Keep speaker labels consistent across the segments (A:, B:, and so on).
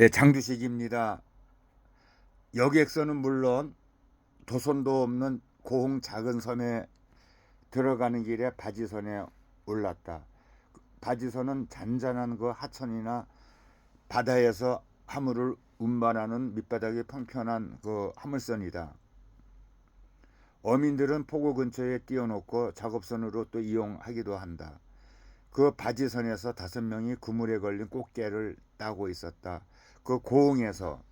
A: 예, 장두식입니다. 여객선은 물론 도선도 없는 고흥 작은 섬에 들어가는 길에 바지선에 올랐다. 바지선은 잔잔한 그 하천이나 바다에서 하물을 운반하는 밑바닥이 평평한 그 하물선이다. 어민들은 포구 근처에 띄워놓고 작업선으로 또 이용하기도 한다. 그 바지선에서 다섯 명이 그물에 걸린 꽃게를 따고 있었다. 그 고흥에서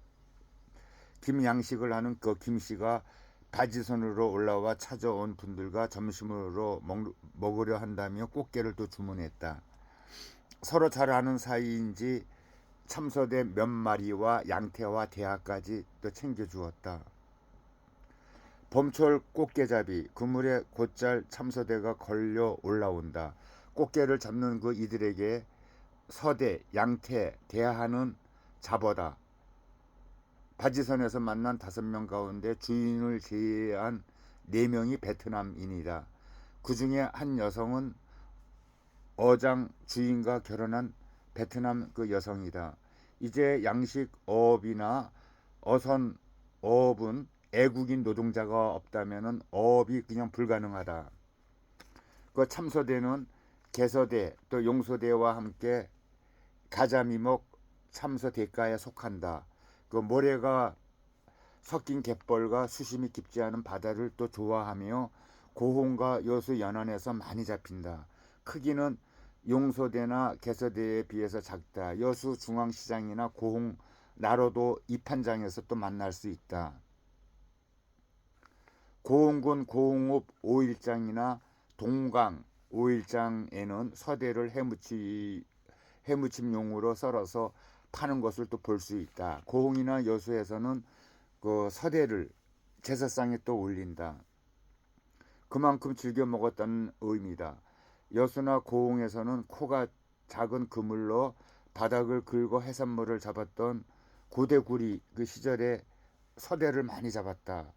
A: 김양식을 하는 그 김씨가 바지선으로 올라와 찾아온 분들과 점심으로 먹, 먹으려 한다며 꽃게를 또 주문했다. 서로 잘 아는 사이인지 참소대 몇 마리와 양태와 대하까지 또 챙겨주었다. 봄철 꽃게잡이 그물에 곧잘 참소대가 걸려 올라온다. 꽃게를 잡는 그 이들에게 서대, 양태, 대하는 잡어다. 바지선에서 만난 다섯 명 가운데 주인을 제외한 네 명이 베트남인이다. 그 중에 한 여성은 어장 주인과 결혼한 베트남 그 여성이다. 이제 양식 어업이나 어선 어업은 애국인 노동자가 없다면은 어업이 그냥 불가능하다. 그 참소대는 개서대 또 용소대와 함께 가자미목 참소대가에 속한다. 그 모래가 섞인 갯벌과 수심이 깊지 않은 바다를 또 좋아하며 고흥과 여수 연안에서 많이 잡힌다. 크기는 용소대나 개서대에 비해서 작다. 여수 중앙시장이나 고흥 나로도 이판장에서 또 만날 수 있다. 고흥군 고흥읍 오일장이나 동강 오일장에는 서대를 해무치, 해무침용으로 썰어서 파는 것을 또 볼 수 있다. 고흥이나 여수에서는 그 서대를 제사상에 또 올린다. 그만큼 즐겨 먹었다는 의미다. 여수나 고흥에서는 코가 작은 그물로 바닥을 긁어 해산물을 잡았던 고대구리 그 시절에 서대를 많이 잡았다.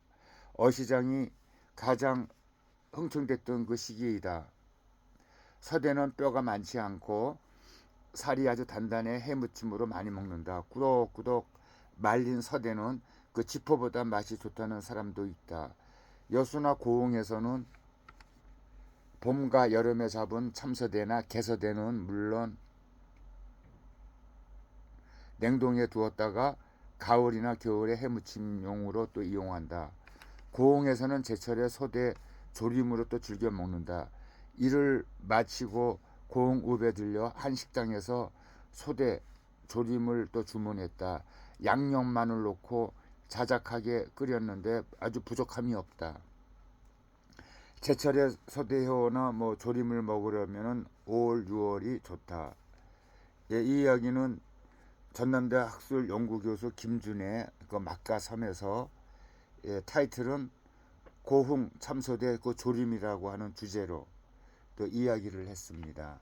A: 어시장이 가장 흥청됐던 그 시기이다. 서대는 뼈가 많지 않고 살이 아주 단단해 해무침으로 많이 먹는다. 꾸덕꾸덕 말린 서대는 그 지포보다 맛이 좋다는 사람도 있다. 여수나 고흥에서는 봄과 여름에 잡은 참서대나 개서대는 물론 냉동에 두었다가 가을이나 겨울에 해무침용으로 또 이용한다. 고흥에서는 제철에 소대 조림으로 또 즐겨 먹는다. 이를 마치고 고흥읍에 들려 한 식당에서 소대 조림을 또 주문했다. 양념만을 넣고 자작하게 끓였는데 아주 부족함이 없다. 제철에 소대회나 뭐 조림을 먹으려면은 5월, 6월이 좋다. 예, 이 이야기는 전남대 학술 연구교수 김준의 그 막가섬에서 예, 타이틀은 고흥 참소대 그 조림이라고 하는 주제로 또 이야기를 했습니다.